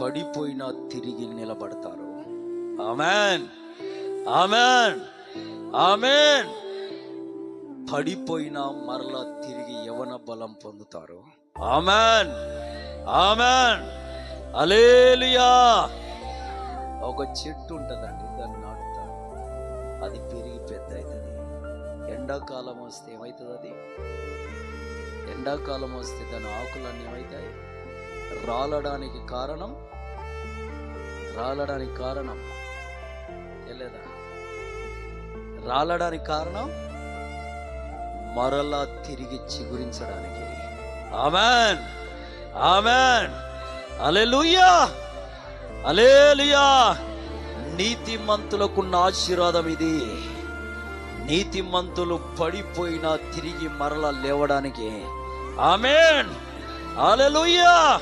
పడిపోయినా తిరిగి నిలబడతారు. ఆమెన్. ఆమెన్. ఆమెన్. పడిపోయినా మరలా తిరిగి యవన బలం పొందుతారు. ఆమెన్. ఆమెన్. అలేలుయా ఒక చెట్టు ఉంటుందండి దాన్ని నాటుతారు. అది పెరిగి పెద్ద అవుతుంది ఎండాకాలం వస్తే ఏమవుతుంది అది? ఎండాకాలం వస్తే దాని ఆకులన్నీ ఏమవుతాయి రాలడానికి కారణం రాలడానికి కారణం. తెలియదా రాలడానికి కారణం మరలా తిరిగి చిగురించడానికి. ఆమెన్. ఆమెన్. అలెలుయా అలేలుయా నీతిమంతులకున్న ఆశీర్వాదం ఇది. నీతిమంతులు పడిపోయినా తిరిగి మరలా లేవడానికి. ఆమెన్. అలెలుయా